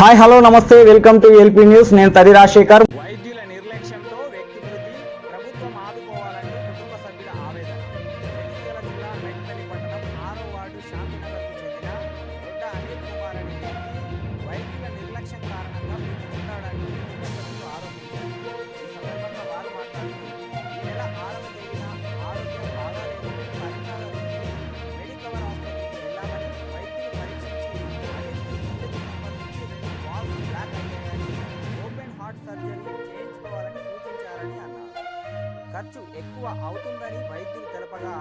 Hi hello నమస్తే welcome to LP news నేను తడి రాజశేఖర్ సర్జరీ చేయించుకోవాలని సూచించారని అన్నారు. ఖర్చు ఎక్కువ అవుతుందని వైద్యులు తెలపగా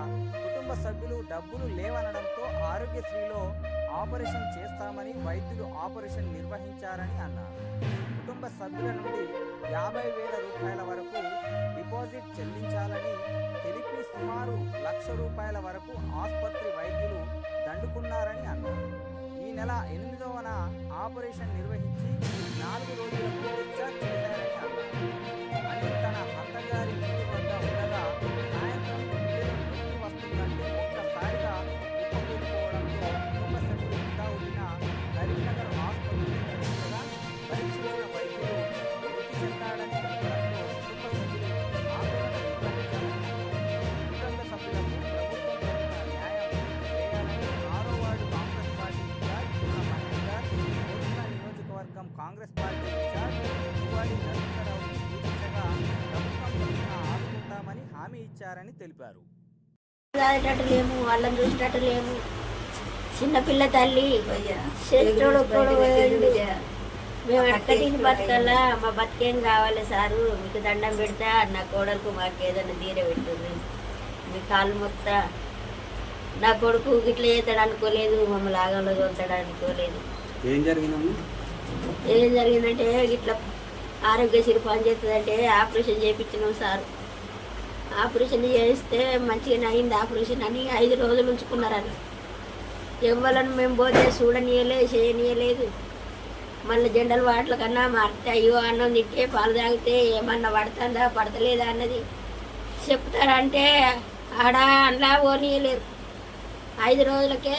కుటుంబ సభ్యులు డబ్బులు లేవనడంతో ఆరోగ్యశ్రీలో ఆపరేషన్ చేస్తామని వైద్యులు ఆపరేషన్ నిర్వహించారని అన్నారు. కుటుంబ సభ్యుల నుండి యాభై వేల రూపాయల వరకు డిపాజిట్ చెల్లించాలని తెలిపి సుమారు లక్ష రూపాయల వరకు ఆసుపత్రి వైద్యులు దండుకున్నారని అన్నారు. ఈ నెల ఎనిమిదవన ఆపరేషన్ నిర్వహించి నాలుగు రోజులకు డిశ్చార్జ్ చేశారని అని తన అత్తగారి కాంగ్రెస్ పార్టీ ఇన్ఛార్జ్ యువాడి నరసింహరావు సూచించగా ప్రభుత్వం తరఫున ఆదుకుంటామని హామీ ఇచ్చారని తెలిపారు. చదివేటట్టు లేము వాళ్ళని చూసేటట్టు లేము చిన్నపిల్ల తల్లి పోయిండు. మేము ఎక్కడికి బతకాలా? మా బతికేం కావాలి సారు? మీకు దండం పెడతా నా కోడలకు మాకు ఏదైనా తీర పెట్టుంది. మీ కాళ్ళు మొత్తా. నా కొడుకు గిట్ల చేస్తాడు అనుకోలేదు మమ్మల్ని ఆగంలో తోలుతాడు అనుకోలేదు ఏం జరిగిందమ్మా? ఏం జరిగిందంటే ఇట్లా ఆరోగ్యశ్రీ పని చేస్తుందంటే ఆపరేషన్ చేయించినాం సార్. ఆపరేషన్ చేస్తే మంచిగా అయింది ఆపరేషన్ అని ఐదు రోజులు ఉంచుకున్నారని ఎవరిని మేము పోతే చూడనీయలే చేయనీయలేదు. మళ్ళీ జెండల వాటల కన్నా మా అయ్యో అన్నం తింటే పాలు తాగితే ఏమన్నా పడుతుందా పడతలేదా అన్నది చెప్తారంటే ఆడ అందులో పోనీయలేరు. ఐదు రోజులకే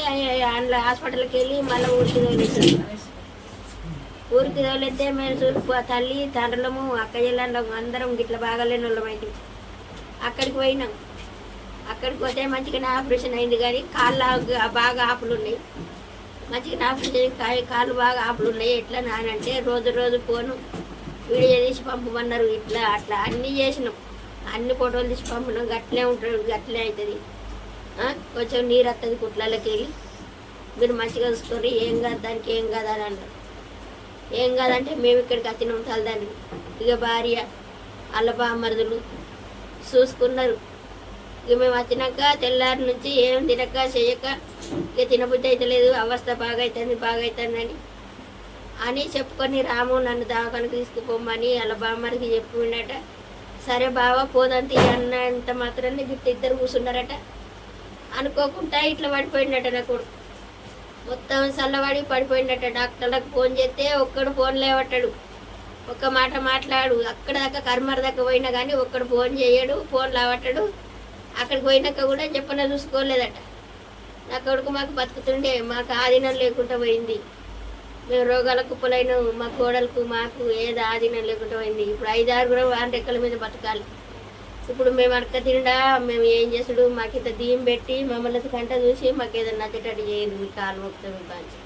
అందులో హాస్పిటల్కి వెళ్ళి మళ్ళీ ఊరికి తోలేసారు ఊరికి తోలితే మేము చూసి తల్లి తండ్రులము అక్క చెల్లెళ్ళము అందరం గిట్ల బాగాలేని వాళ్ళమైంది అక్కడికి పోయినాం. అక్కడికి పోతే మంచిగానే ఆపరేషన్ అయింది కానీ కాళ్ళు బాగా ఆపులు ఉన్నాయి. మంచిగా ఆపరేషన్ కాళ్ళు బాగా ఆపులు ఉన్నాయి. ఎట్లా నానంటే రోజు రోజు ఫోను వీడియో తీసి పంపమన్నారు ఇట్లా అట్లా అన్నీ చేసినాం. అన్ని ఫోటోలు తీసి పంపినాం. గట్లే ఉంటాడు గట్లే అవుతుంది. కొంచెం నీరు వస్తుంది కుట్లలోకి వెళ్ళి మీరు మంచిగా చూసుకొని ఏం కాదు దానికి ఏం కాదు అని అన్నారు. ఏం కాదంటే మేము ఇక్కడికి వచ్చినాం తలదాన్ని ఇక భార్య అల్లపా మరుదులు చూసుకున్నారు. ఇక మేము వచ్చినాక తెల్లారి నుంచి ఏం తినక చేయక ఇక తినబుద్ధి అయితే లేదు అవస్థ బాగా అవుతుంది బాగా అవుతుందని అని చెప్పుకొని రాము నన్ను దవాఖానకు తీసుకుపోమని అలా బామ్మరికి చెప్పిండట. సరే బావ పోదంతి అన్నంత మాత్రాన్ని గిట్ట ఇద్దరు కూర్చున్నారట. అనుకోకుండా ఇట్లా పడిపోయిందట నా కొడుకు. మొత్తం చల్లబడి పడిపోయిందట. డాక్టర్లకు ఫోన్ చేస్తే ఒక్కడు ఫోన్ లేవట్టాడు. ఒక్క మాట మాట్లాడు. అక్కడ దాకా కర్మర్ దాకా పోయినా కానీ ఒక్కడు ఫోన్ చేయడు ఫోన్ లేవట్టాడు. అక్కడికి పోయినాక కూడా చెప్పన చూసుకోలేదట. నా కొడుకు మాకు బతుకుతుండే మాకు ఆధీనం లేకుండా పోయింది. మేము రోగాల కుప్పలైన మా కోడలకు మాకు ఏది ఆధీనం లేకుండా పోయింది. ఇప్పుడు ఐదారు కూడా వారి రెక్కల మీద బతకాలి. ఇప్పుడు మేము అడక తిండా మేము ఏం చేసుడు మాకు ఇంత దీయం పెట్టి మమ్మల్ని కంట చూసి మాకు ఏదైనా నచ్చేటట్టు చేయండి మీ కాలు మొత్తం కాల్చి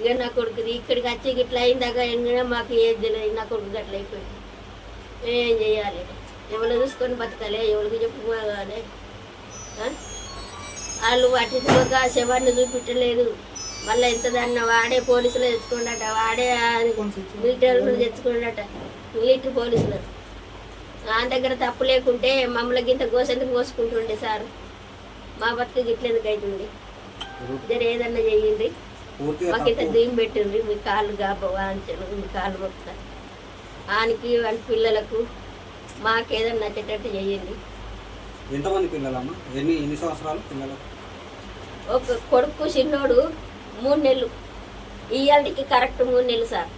ఇక నా కొడుకుది ఇక్కడికి వచ్చి ఇట్లా అయిందాక ఎంగినా మాకు ఏది తెలియదు నా కొడుకు గట్ల అయిపోయింది. ఏం చేయాలి? ఎవరు చూసుకొని బతకాలి ఎవరికి చెప్పుకోవాలి? వాళ్ళు అతిథులుగా శవాన్ని చూపించలేదు. మళ్ళీ ఎంత దాన్ని వాడే పోలీసులు తెచ్చుకున్నట వాడే మిలిటరీలు తెచ్చుకున్నట మిలిటరీ పోలీసులు. ఆయన దగ్గర తప్పు లేకుంటే మమ్మల్ని గింత గోసెందుకు కోసుకుంటుండే సార్. మా బతుకు గిట్లెందుకు అవుతుంది జర ఏదన్నా చెయ్యండి. పూర్తిగా మాకు ఇంత తప్పు. దీం పెట్టిండ్రి. మీ కాళ్ళు గాబ వాంచను మీ కాళ్ళు మొక్క ఆనికి వాళ్ళ పిల్లలకు మాకేదన్నా నచ్చేటట్టు చేయండి ఎంతమంది పిల్లలమ్మా? ఎన్ని ఎన్ని సంవత్సరాలు పిల్లలు? ఒక కొడుకు చిన్నోడు మూడు నెలలు. ఇయ్యాలకి కరెక్ట్ మూడు నెలలు సార్.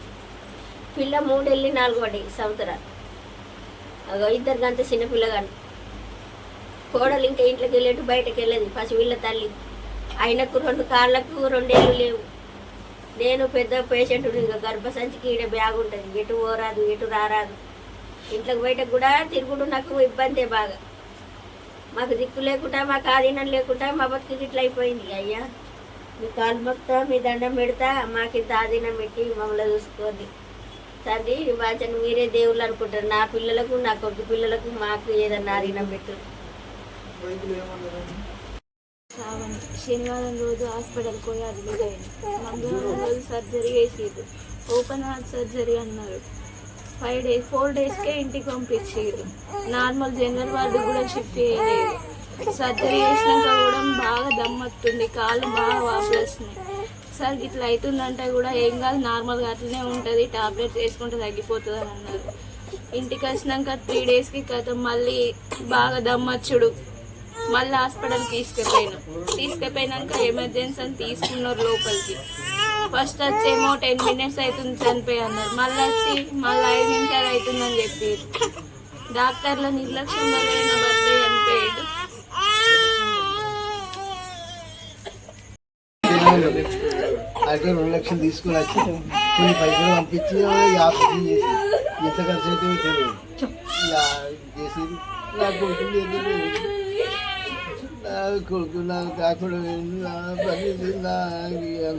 పిల్ల మూడు వెళ్ళి నాలుగు పడి సంవత్సరాలు. అగో ఇద్దరు గంత చిన్న పిల్లగాడు. కోడలు ఇంకా ఇంట్లోకి వెళ్ళేట్టు బయటకు వెళ్ళేది పసిపిల్ల తల్లి. ఆయనకు రెండు కాళ్ళకు రెండేళ్ళు లేవు. నేను పెద్ద పేషెంట్ ఇంకా గర్భసంచికి ఈడ బ్యాగ్ ఉంటుంది. ఎటు పోరాదు ఎటు రారాదు. ఇంట్లోకి బయటకు కూడా తిరుగుడు నాకు ఇబ్బందే బాగా. మాకు దిక్కు లేకుండా మాకు ఆధీనం లేకుండా మా బతుకు ఇట్లా అయిపోయింది. అయ్యా మీ కాలు మొక్తా మీ దండం పెడతా మాకు ఇంత ఆధీనం పెట్టి మమ్మల్ని చూసుకోండి. తండ్రి వాచను మీరే దేవుళ్ళు అనుకుంటారు. నా పిల్లలకు నా కొద్ది పిల్లలకు మాకు ఏదన్నా అడిగిన పెట్టు. శనివారం రోజు హాస్పిటల్ పోయి అడ్మిట్ అయింది. మంగళవారం రోజు సర్జరీ చేసిర్రు. ఓపెన్ హార్ట్ సర్జరీ అన్నారు. ఫైవ్ డేస్ ఫోర్ డేస్కే ఇంటికి పంపించారు నార్మల్ జనరల్ వార్డు కూడా షిఫ్ట్ చేయలేదు. సర్జరీ చేసినాక కూడా బాగా దమ్మత్తుంది కాళ్ళు బాగా వాపులు సార్ ఇట్లా అవుతుందంటే కూడా ఏం కాదు నార్మల్గా అట్లనే ఉంటుంది టాబ్లెట్స్ వేసుకుంటే తగ్గిపోతుంది అని అన్నారు. ఇంటికి వచ్చినాక త్రీ డేస్కి కథ మళ్ళీ బాగా దమ్మచ్చుడు. మళ్ళీ హాస్పిటల్ తీసుకుపోయినాం. తీసుకుపోయినాక ఎమర్జెన్సీ అని తీసుకున్నారు లోపలికి. ఫస్ట్ వచ్చేమో టెన్ మినిట్స్ అవుతుంది చనిపోయి అన్నారు మళ్ళీ వచ్చి మళ్ళీ ఐదు నిమిషాలు అవుతుందని చెప్పి డాక్టర్ల నిర్లక్ష్యం వల్ల అయితే రెండు లక్షలు తీసుకుని వచ్చి కొన్ని పైసలు పంపించి యాభై ఎంత ఖర్చు అయితే తెలియదు. చేసేది. చేసి నా కొడుకు నా కొడుకు నాకు కాకుండా నా పని నా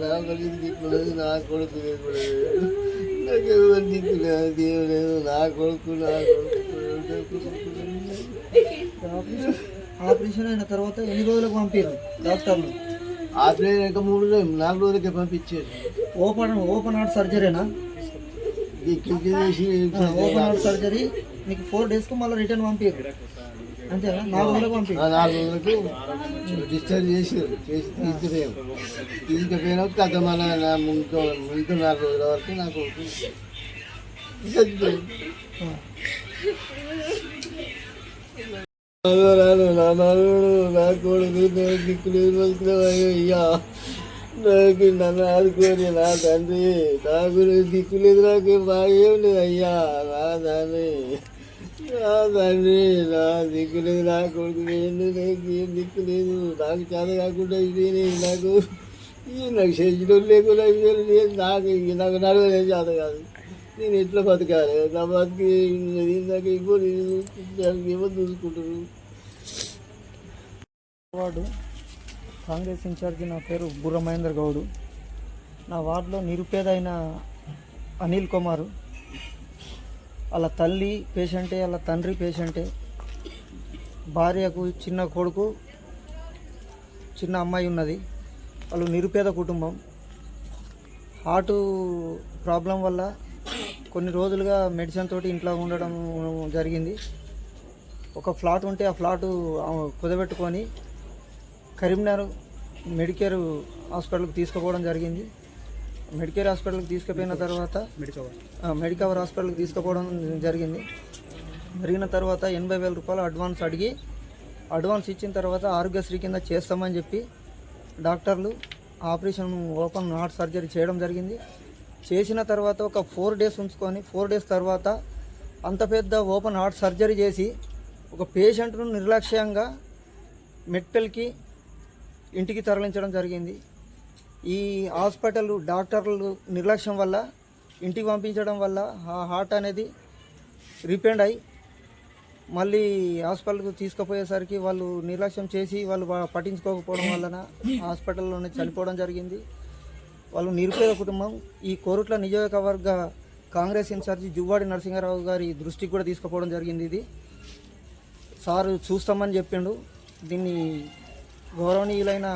నా పని దిక్కులేదు నా కొడుకు దిక్కులేదు నాకు ఎవరు దిక్కులేదు దేవులేదు నా కొడుకు నా కొడుకు. ఆపరేషన్ అయిన తర్వాత ఎన్ని రోజులకు పంపారు డాక్టర్లు? ఆపరేషన్ ఇంకా మూడు రోజులు నాలుగు రోజులకే పంపించారు ఓపెన్ ఓపెన్ హార్ట్ సర్జరీనా ఓపెన్ హార్ట్ సర్జరీ మీకు ఫోర్ డేస్కి మళ్ళీ రిటర్న్ పంపారు. అంతేనా? నాలుగు రోజులకు పంపారు. నాలుగు రోజులకు డిశ్చార్జ్ చేసారు. చేసి తీసుకుపోయాం. తీసుకుపోయినా కథ మన ముందు ముందు నాలుగు రోజుల వరకు నాకు చచ్చిపోయింది. నాన్నగారు, నా నా కొడుకు నేను దిక్కులేదు బతుకులేదు అయ్యా నాకు నన్ను ఆదుకోని నా తండ్రి నాకు దిక్కులేదు నాకు బాగేం లేదు అయ్యా నా తండ్రి నా తండ్రి నా దిక్కులేదు నా కొడుకు నేను నాకు ఏం దిక్కులేదు నాకు చేత కాకుండా ఇది నాకు నాకు చేసిన లేకుండా నాకు నాకు నడవలేదు చేత కాదు. నేను ఎట్లా బతకాలి? నా బతికి నాకు ఇవ్వరు ఏమో చూసుకుంటారు వార్డు కాంగ్రెస్ ఇన్ఛార్జి నా పేరు బుర్ర మహేందర్ గౌడు. నా వార్డులో నిరుపేద అయిన అనిల్ కుమార్. వాళ్ళ తల్లి పేషెంటే వాళ్ళ తండ్రి పేషెంటే భార్యకు చిన్న కొడుకు చిన్న అమ్మాయి ఉన్నది. వాళ్ళు నిరుపేద కుటుంబం. హార్ట్ ప్రాబ్లం వల్ల కొన్ని రోజులుగా మెడిసిన్ తోటి ఇంట్లో ఉండడం జరిగింది. ఒక ఫ్లాట్ ఉంటే ఆ ఫ్లాటు కుదబెట్టుకొని కరీంనగర్ మెడికేర్ హాస్పిటల్కి తీసుకుపోవడం జరిగింది. మెడికేర్ హాస్పిటల్కి తీసుకుపోయిన తర్వాత మెడికవర్ హాస్పిటల్కి తీసుకుపోవడం జరిగింది. జరిగిన తర్వాత ఎనభై వేల రూపాయలు అడ్వాన్స్ అడిగి అడ్వాన్స్ ఇచ్చిన తర్వాత ఆరోగ్యశ్రీ కింద చేస్తామని చెప్పి డాక్టర్లు ఆపరేషన్ ఓపెన్ హార్ట్ సర్జరీ చేయడం జరిగింది. చేసిన తర్వాత ఒక ఫోర్ డేస్ ఉంచుకొని ఫోర్ డేస్ తర్వాత అంత పెద్ద ఓపెన్ హార్ట్ సర్జరీ చేసి ఒక పేషెంట్ను నిర్లక్ష్యంగా మెట్పల్కి ఇంటికి తరలించడం జరిగింది. ఈ హాస్పిటల్ డాక్టర్లు నిర్లక్ష్యం వల్ల ఇంటికి పంపించడం వల్ల ఆ హార్ట్ అనేది రిపెండ్ అయి మళ్ళీ హాస్పిటల్కి తీసుకుపోయేసరికి వాళ్ళు నిర్లక్ష్యం చేసి వాళ్ళు పట్టించుకోకపోవడం వలన హాస్పిటల్లోనే చనిపోవడం జరిగింది. వాళ్ళు నిరుపేద కుటుంబం. ఈ కోరుట్ల నియోజకవర్గ కాంగ్రెస్ ఇన్ఛార్జి జువ్వాడి నరసింహారావు గారి దృష్టికి కూడా తీసుకుపోవడం జరిగింది ఇది. సారు చూస్తామని చెప్పిండు. దీన్ని గౌరవనీయులైన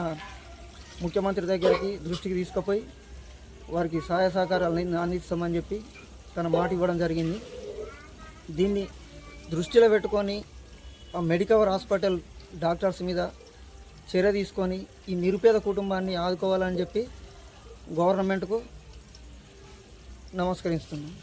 ముఖ్యమంత్రి దగ్గరికి దృష్టికి తీసుకుపోయి వారికి సహాయ సహకారాలు అందిస్తామని చెప్పి తన మాట ఇవ్వడం జరిగింది. దీన్ని దృష్టిలో పెట్టుకొని ఆ మెడికవర్ హాస్పిటల్ డాక్టర్స్ మీద చర్య తీసుకొని ఈ నిరుపేద కుటుంబాన్ని ఆదుకోవాలని చెప్పి గవర్నమెంట్కు నమస్కరిస్తున్నాను